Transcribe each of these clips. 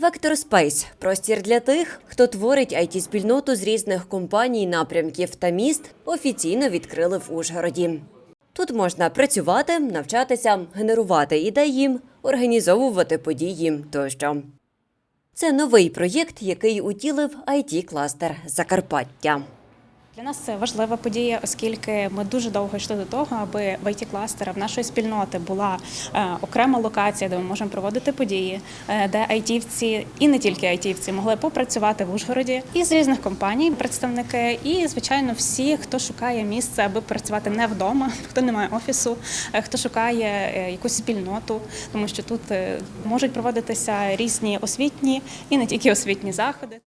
Вектор Спейс простір для тих, хто творить it спільноту з різних компаній, напрямків та міст, офіційно відкрили в Ужгороді. Тут можна працювати, навчатися, генерувати ідеї, організовувати події тощо. Це новий проєкт, який утілив it кластер Закарпаття. Для нас це важлива подія, оскільки ми дуже довго йшли до того, аби в it кластера в нашої спільноти була е, окрема локація, де ми можемо проводити події, е, де айтівці і не тільки айтівці могли попрацювати в Ужгороді і з різних компаній представники, і звичайно всі, хто шукає місце, аби працювати не вдома, хто не має офісу, е, хто шукає якусь спільноту, тому що тут можуть проводитися різні освітні і не тільки освітні заходи.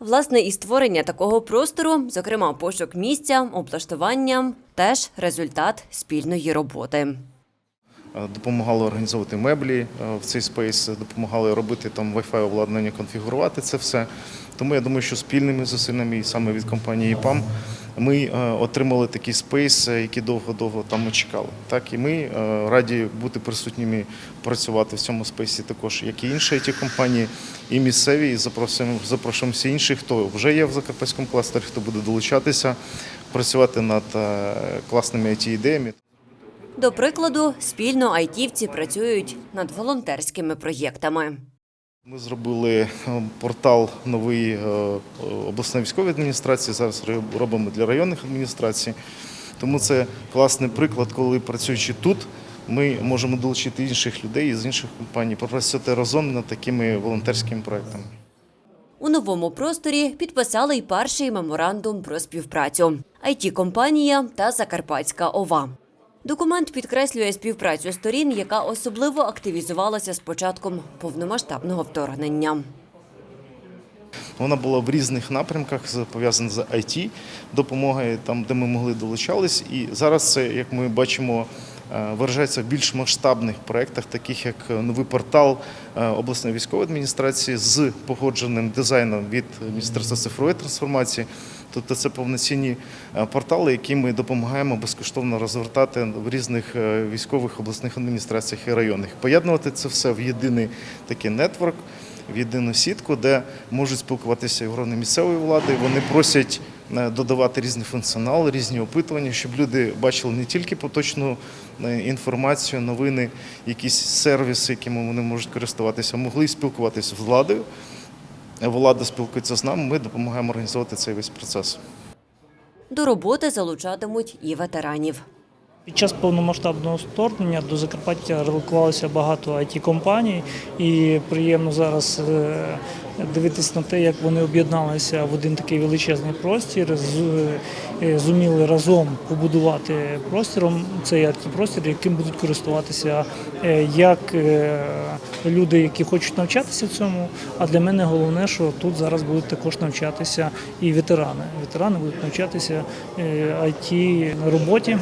Власне, і створення такого простору, зокрема пошук місця, облаштування, теж результат спільної роботи. Е, Допомагали організовувати меблі е, в цей спейс, допомагали робити там Wi-Fi обладнання, конфігурувати це все. Тому я думаю, що спільними зусиллями і саме від компанії ПАМ ми е, отримали такий спейс, е, який довго-довго там чекали. Так і ми е, раді бути присутніми, працювати в цьому спейсі також, як і інші ті компанії, і місцеві. І запрошуємо, запрошуємо всі інші, хто вже є в Закарпатському кластері, хто буде долучатися, працювати над е, класними it ідеями До прикладу, спільно айтівці працюють над волонтерськими проєктами. Ми зробили е, портал новий е, обласної військової адміністрації. Зараз робимо для районних адміністрацій. Тому це класний приклад, коли працюючи тут, ми можемо долучити інших людей з інших компаній, попрацювати разом над такими волонтерськими проектами. У новому просторі підписали й перший меморандум про співпрацю it компанія та Закарпатська ОВА. Документ підкреслює співпрацю сторін, яка особливо активізувалася з початком повномасштабного вторгнення. Вона була в різних напрямках, пов'язана з IT допомогою, там, де ми могли долучались. І зараз це, як ми бачимо, виражається в більш масштабних проєктах, таких як е, новий портал е, обласної військової адміністрації з погодженим дизайном від Міністерства цифрової трансформації. Тобто це повноцінні е, портали, які ми допомагаємо безкоштовно розвертати в різних е, військових обласних адміністраціях і районах. Поєднувати це все в єдиний такий нетворк в єдину сітку, де можуть спілкуватися і органи місцевої влади. Вони просять е, додавати різний функціонал, різні опитування, щоб люди бачили не тільки поточну е, інформацію, новини, якісь сервіси, якими вони можуть користуватися, а могли спілкуватися з владою. Е, Влада спілкується з нами, ми допомагаємо організувати цей весь процес. До роботи залучатимуть і ветеранів. Під час повномасштабного вторгнення до Закарпаття релокувалося багато it компаній і приємно зараз дивитися на те, як вони об'єдналися в один такий величезний простір, е, зуміли разом побудувати простіром цей простір, яким будуть користуватися е, як е, люди, які хочуть навчатися цьому. А для мене головне, що тут зараз будуть також навчатися і ветерани. Ветерани будуть навчатися IT роботі.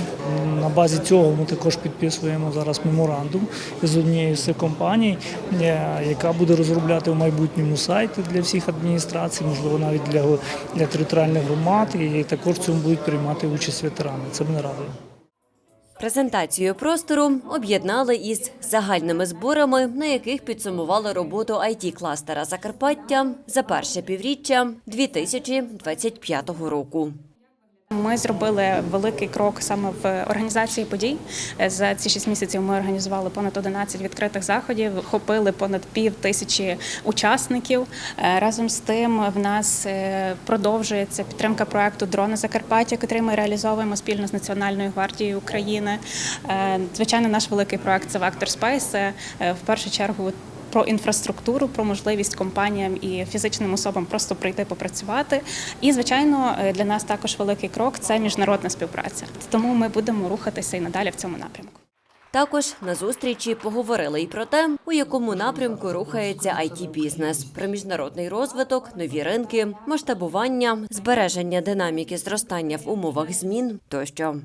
На базі цього ми також підписуємо зараз меморандум з однією з компаній, яка буде розробляти в майбутньому сайти для всіх адміністрацій, можливо, навіть для, для територіальних громад, і також в цьому будуть приймати участь ветерани. Це мене радує. Презентацію простору об'єднали із загальними зборами, на яких підсумували роботу it кластера Закарпаття за перше півріччя 2025 року. Ми зробили великий крок саме в організації подій. За ці шість місяців ми організували понад 11 відкритих заходів, хопили понад пів тисячі учасників. Е, Разом з тим в нас е, продовжується підтримка проекту Дрони Закарпаття, який ми реалізовуємо спільно з Національною гвардією України. Е, Звичайно, наш великий проект це. Це е, в першу чергу про інфраструктуру, про можливість компаніям і фізичним особам просто прийти попрацювати. І звичайно, е, для нас також великий крок це міжнародна співпраця. Тому ми будемо рухатися і надалі в цьому напрямку. Також на зустрічі поговорили і про те, у якому напрямку рухається it бізнес про міжнародний розвиток, нові ринки, масштабування, збереження динаміки зростання в умовах змін тощо.